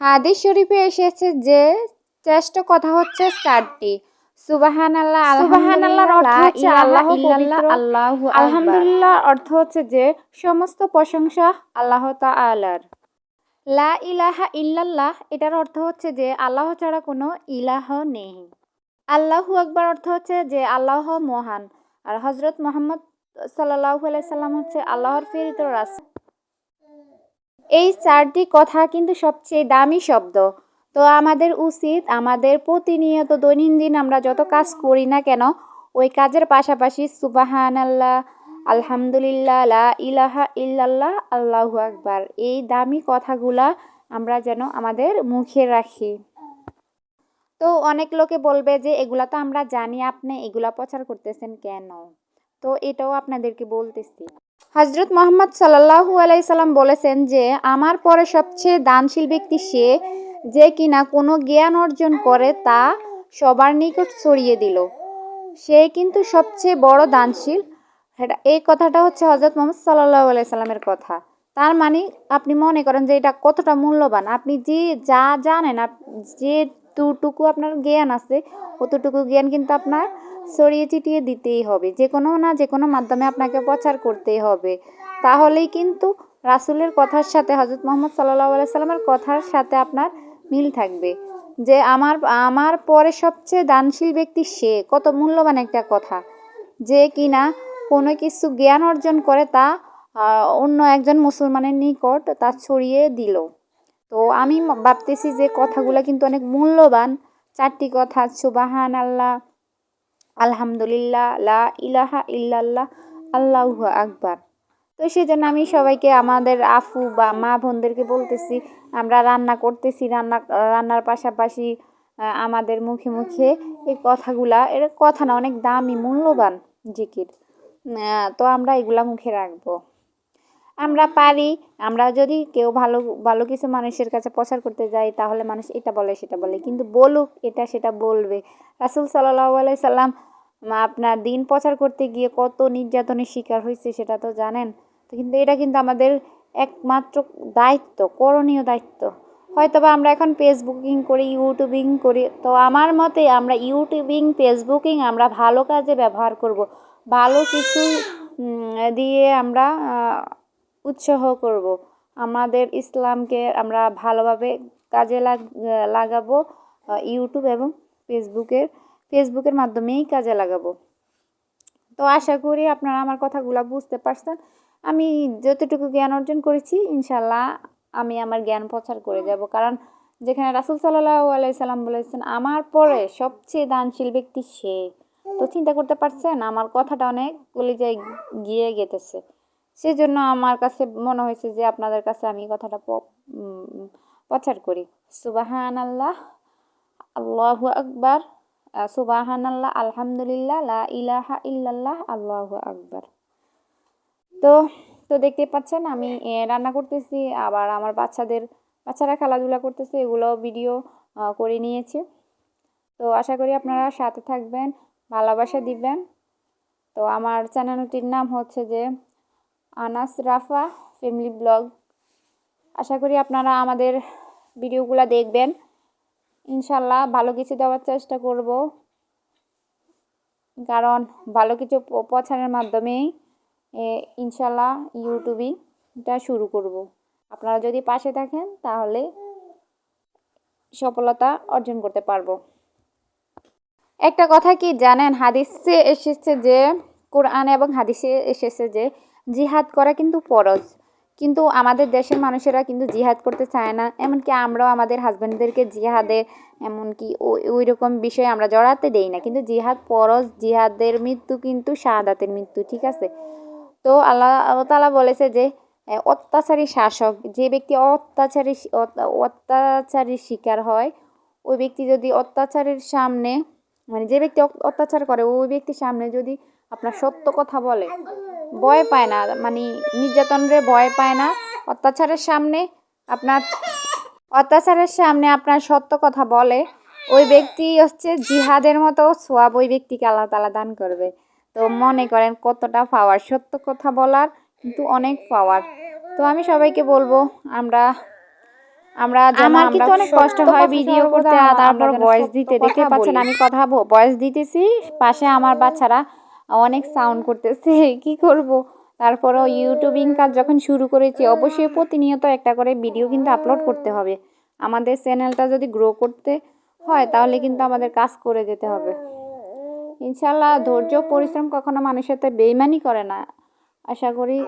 হাদিস শরীফে এসেছে যে শ্রেষ্ঠ কথা হচ্ছে চারটি। সুবাহান আল্লাহ সুবহান আল্লাহর অর্থ হচ্ছে আল্লাহ আল্লাহ আলহামদুলিল্লাহ অর্থ হচ্ছে যে সমস্ত প্রশংসা আল্লাহ তাআলার। লা ইলাহা ইল্লাল্লাহ এটার অর্থ হচ্ছে যে আল্লাহ ছাড়া কোনো ইলাহ নেই। আল্লাহু আকবার অর্থ হচ্ছে যে আল্লাহ মহান। আর হজরত মোহাম্মদ সাল্লাহু সাল্লাম হচ্ছে আল্লাহর প্রেরিত রাস এই চারটি কথা কিন্তু সবচেয়ে দামি শব্দ। তো আমাদের উচিত, আমাদের প্রতিনিয়ত দৈনন্দিন আমরা যত কাজ করি না কেন, ওই কাজের পাশাপাশি সুবাহান আল্লাহ আলহামদুলিল্লাহ, লা ইলাহা ইল্লাল্লাহ, আল্লাহু আকবার, এই দামি কথাগুলা আমরা যেন আমাদের মুখে রাখি। তো অনেক লোকে বলবে যে, এগুলা তো আমরা জানি, আপনি এগুলা প্রচার করতেছেন কেন? তো এটাও আপনাদেরকে বলতেছি। হজরত মোহাম্মদ সাল্লাহু আলাইসাল্লাম বলেছেন যে, আমার পরে সবচেয়ে দানশীল ব্যক্তি সে যে কিনা কোনো জ্ঞান অর্জন করে তা সবার নিকট ছড়িয়ে দিল। সে কিন্তু সবচেয়ে বড় দানশীল। এটা এই কথাটা হচ্ছে হজরত মোহাম্মদ সাল্লাহ আলাইসাল্লামের কথা। তার মানে আপনি মনে করেন যে এটা কতটা মূল্যবান। আপনি যে যা জানেন যে দুটুকু আপনার জ্ঞান আছে, অতটুকু জ্ঞান কিন্তু আপনার ছড়িয়ে ছিটিয়ে দিতেই হবে। যে কোনো না যে কোনো মাধ্যমে আপনাকে প্রচার করতেই হবে। তাহলেই কিন্তু রাসুলের কথার সাথে হজরত মোহাম্মদ সাল্লাহ সাল্লামের কথার সাথে আপনার মিল থাকবে। যে আমার আমার পরে সবচেয়ে দানশীল ব্যক্তি সে, কত মূল্যবান একটা কথা। যে কিনা কোনো কিছু জ্ঞান অর্জন করে তা অন্য একজন মুসলমানের নিকট তা ছড়িয়ে দিল। তো আমি ভাবতেছি যে কথাগুলো কিন্তু অনেক মূল্যবান। চারটি কথা সুবাহান আল্লাহ আলহামদুলিল্লাহ, লা ইলাহা ইল্লাল্লাহ, আল্লাহু আকবার। তো সেই জন্য আমি সবাইকে আমাদের আফু বা মা বোনদেরকে বলতেছি, আমরা রান্না করতেছি, রান্না, রান্নার পাশাপাশি আমাদের মুখে মুখে এই কথাগুলা, এর কথা না, অনেক দামি, মূল্যবান জিকির। তো আমরা এগুলা মুখে রাখব। আমরা পারি, আমরা যদি কেউ ভালো ভালো কিছু মানুষের কাছে প্রচার করতে যাই, তাহলে মানুষ এটা বলে, সেটা বলে। কিন্তু বলুক, এটা সেটা বলবে। রাসুল সাল্লাহ আলাই সাল্লাম, আপনার দিন প্রচার করতে গিয়ে কত নির্যাতনের শিকার হয়েছে, সেটা তো জানেন। তো কিন্তু এটা কিন্তু আমাদের একমাত্র দায়িত্ব, করণীয় দায়িত্ব। হয়তো বা আমরা এখন ফেসবুকিং করি ইউটিউবিং করি, তো আমার মতে আমরা ইউটিউবিং ফেসবুকিং আমরা ভালো কাজে ব্যবহার করব। ভালো কিছু দিয়ে আমরা উৎসাহ করব। আমাদের ইসলামকে আমরা ভালোভাবে কাজে লাগ- লাগাবো ইউটিউব এবং ফেসবুকের ফেসবুকের মাধ্যমেই কাজে লাগাবো। তো আশা করি আপনারা আমার কথাগুলো বুঝতে পারছেন। আমি যতটুকু জ্ঞান অর্জন করেছি ইনশাল্লাহ আমি আমার জ্ঞান প্রচার করে যাব। কারণ যেখানে রাসুল সাল্লাহ বলেছেন, আমার পরে সবচেয়ে দানশীল ব্যক্তি সে। তো চিন্তা করতে পারছেন, আমার কথাটা অনেক কলিজায় গিয়ে গেতেছে। সেজন্য আমার কাছে মনে হয়েছে যে আপনাদের কাছে আমি কথাটা প্রচার করি। সুবাহান আল্লাহ আল্লাহু আকবার সুবাহান আল্লাহ আলহামদুলিল্লাহ, লা ইলাহা ইল্লাল্লাহ, আল্লাহু আকবার। তো তো দেখতে পাচ্ছেন আমি রান্না করতেছি, আবার আমার বাচ্চাদের, বাচ্চারা খেলাধুলা করতেছে, এগুলো ভিডিও করে নিয়েছি। তো আশা করি আপনারা সাথে থাকবেন, ভালোবাসা দিবেন। তো আমার চ্যানেলটির নাম হচ্ছে যে আনাস রাফা, ফ্যামিলি ব্লগ। আশা করি আপনারা আমাদের ভিডিওগুলো দেখবেন। ইনশাল্লাহ ভালো কিছু দেওয়ার চেষ্টা করব। কারণ ভালো কিছু প্রচারের মাধ্যমেই ইনশাল্লাহ ইউটিউবিংটা শুরু করব। আপনারা যদি পাশে থাকেন, তাহলে সফলতা অর্জন করতে পারব। একটা কথা কি জানেন? হাদিসে এসেছে যে, কোরআন এবং হাদিসে এসেছে যে জিহাদ করা কিন্তু ফরজ। কিন্তু আমাদের দেশের মানুষেরা কিন্তু জিহাদ করতে চায় না। এমনকি আমরাও আমাদের হাজব্যান্ডদেরকে জিহাদে এমনকি ওই রকম বিষয়ে আমরা জড়াতে দেই না। কিন্তু জিহাদ ফরজ, জিহাদের মৃত্যু কিন্তু শাহাদাতের মৃত্যু, ঠিক আছে? তো আল্লাহ তালা বলেছে যে অত্যাচারী শাসক, যে ব্যক্তি অত্যাচারী অত- অত্যাচারীর শিকার হয়, ওই ব্যক্তি যদি অত্যাচারের সামনে মানে যে ব্যক্তি অত- অত্যাচার করে, ওই ব্যক্তির সামনে যদি আপনার সত্য কথা বলে ভয় পায় না মানে নির্যাতনের ভয় পায় না। অত্যাচারের সামনে আপনার অত্যাচারের সামনে আপনার সত্য কথা বলে। ওই ব্যক্তি হচ্ছে জিহাদের মতো সোয়াব ওই ব্যক্তিকে আল্লাহ তালা দান করবে। তো মনে করেন কতটা পাওয়ার সত্য কথা বলার কিন্তু অনেক পাওয়ার তো আমি সবাইকে বলব আমরা আমরা আমার কিন্তু অনেক কষ্ট হয় ভিডিও করতে তারপর ভয়েস দিতে দেখতে পাচ্ছেন আমি কথা ভয়েস দিতেছি পাশে আমার বাচ্চারা অনেক সাউন্ড করতেছে, কি করব? তারপরও ইউটিউবিং কাজ যখন শুরু করেছি, অবশ্যই প্রতিনিয়ত একটা করে ভিডিও কিন্তু আপলোড করতে হবে। আমাদের চ্যানেলটা যদি গ্রো করতে হয়, তাহলে কিন্তু আমাদের কাজ করে যেতে হবে। ইনশাল্লাহ ধৈর্য, পরিশ্রম কখনো মানুষের সাথে বেইমানি করে না। আশা করি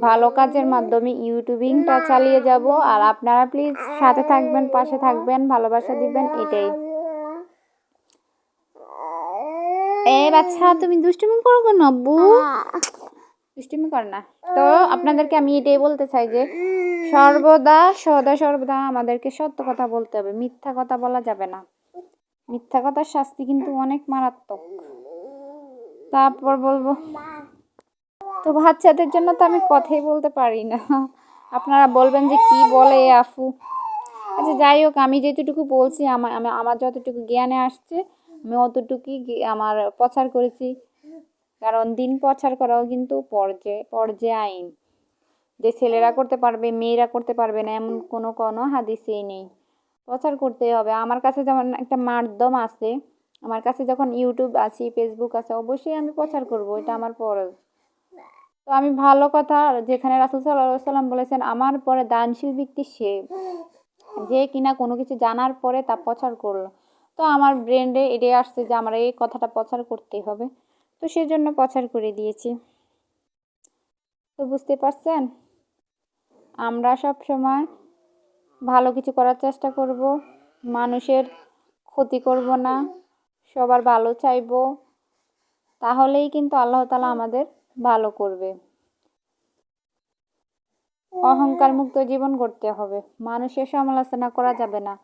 ভালো কাজের মাধ্যমে ইউটিউবিংটা চালিয়ে যাব। আর আপনারা প্লিজ সাথে থাকবেন, পাশে থাকবেন, ভালোবাসা দিবেন, এটাই। এ বাচ্চা, তুমি দুষ্টুমি করো কেন আব্বু? দুষ্টুমি করে না। তো আপনাদেরকে আমি এটাই বলতে চাই যে, সর্বদা, সদা, সর্বদা আমাদেরকে সত্য কথা বলতে হবে। মিথ্যা কথা বলা যাবে না। মিথ্যা কথার শাস্তি কিন্তু অনেক মারাত্মক। তারপর বলব, তো বাচ্চাদের জন্য তো আমি কথাই বলতে পারি না। আপনারা বলবেন যে কি বলে আফু? আচ্ছা যাই হোক, আমি যেতটুকু বলছি আমার আমার যতটুকু জ্ঞানে আসছে আমি অতটুকুই আমার প্রচার করেছি। কারণ দিন প্রচার করাও কিন্তু পর্যায়ে পর্যায়ে আইন। যে ছেলেরা করতে পারবে, মেয়েরা করতে পারবে না, এমন কোনো কোনো হাদিসেই নেই। প্রচার করতেই হবে। আমার কাছে যেমন একটা মাধ্যম আছে, আমার কাছে যখন ইউটিউব আছে ফেসবুক আছে, অবশ্যই আমি প্রচার করব, এটা আমার ফরজ তো আমি ভালো কথা, যেখানে রাসুল সাল্লাহ সাল্লাম বলেছেন, আমার পরে দানশীল ব্যক্তি সে, যে কিনা কোনো কিছু জানার পরে তা প্রচার করল। তো আমার ব্রেন্ডে এটাই আসছে যে আমার এই কথাটা প্রচার করতেই হবে। তো সেজন্য প্রচার করে দিয়েছি। তো বুঝতে পারছেন? আমরা সব সময় ভালো কিছু করার চেষ্টা করব, মানুষের ক্ষতি করব না, সবার ভালো চাইব, তাহলেই কিন্তু আল্লাহ তালা আমাদের ভালো করবে। অহংকার মুক্ত জীবন করতে হবে। মানুষের সমালোচনা করা যাবে না।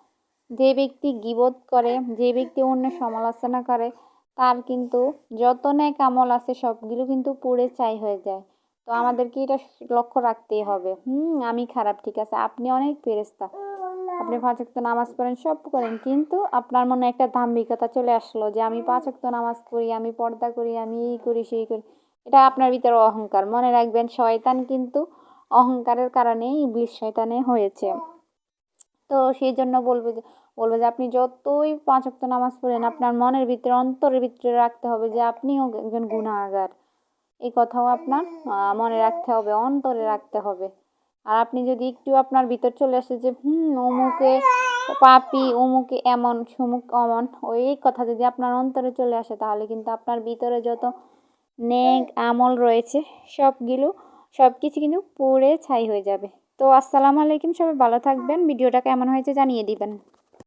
যে ব্যক্তি গিবোধ করে, যে ব্যক্তি অন্য সমালোচনা করে, তার কিন্তু যত ন্যাক আমল আছে সবগুলো কিন্তু পুড়ে চাই হয়ে যায়। তো আমাদেরকে এটা লক্ষ্য রাখতেই হবে। হুম, আমি খারাপ, ঠিক আছে? আপনি অনেক ফেরেস্তা আপনি পাঁচ ওয়াক্ত নামাজ পড়েন, সব করেন। কিন্তু আপনার মনে একটা দাম্ভিকতা চলে আসলো যে, আমি পাঁচ ওয়াক্ত নামাজ পড়ি, আমি পর্দা করি, আমি এই করি, সেই করি। এটা আপনার ভিতরে অহংকার। মনে রাখবেন, শয়তান কিন্তু অহংকারের কারণেই ইবলিশ শয়তানে হয়েছে। তো সেই জন্য বলব যে বলব যে আপনি যতই পাঁচ ওয়াক্ত নামাজ পড়েন, আপনার মনের ভিতরে, অন্তরের ভিতরে রাখতে হবে যে আপনিও একজন গুণাগার এই কথাও আপনার মনে রাখতে হবে, অন্তরে রাখতে হবে। আর আপনি যদি একটু আপনার ভিতর চলে আসে যে, হুম, অমুকে পাপি, অমুকে এমন, সমুক অমন, ওই কথা যদি আপনার অন্তরে চলে আসে, তাহলে কিন্তু আপনার ভিতরে যত নেক আমল রয়েছে, সবগুলো সব কিছু কিন্তু পুড়ে ছাই হয়ে যাবে। তো আসসালামু আলাইকুম, সবাই ভালো থাকবেন। ভিডিওটা কেমন হয়েছে জানিয়ে দিবেন।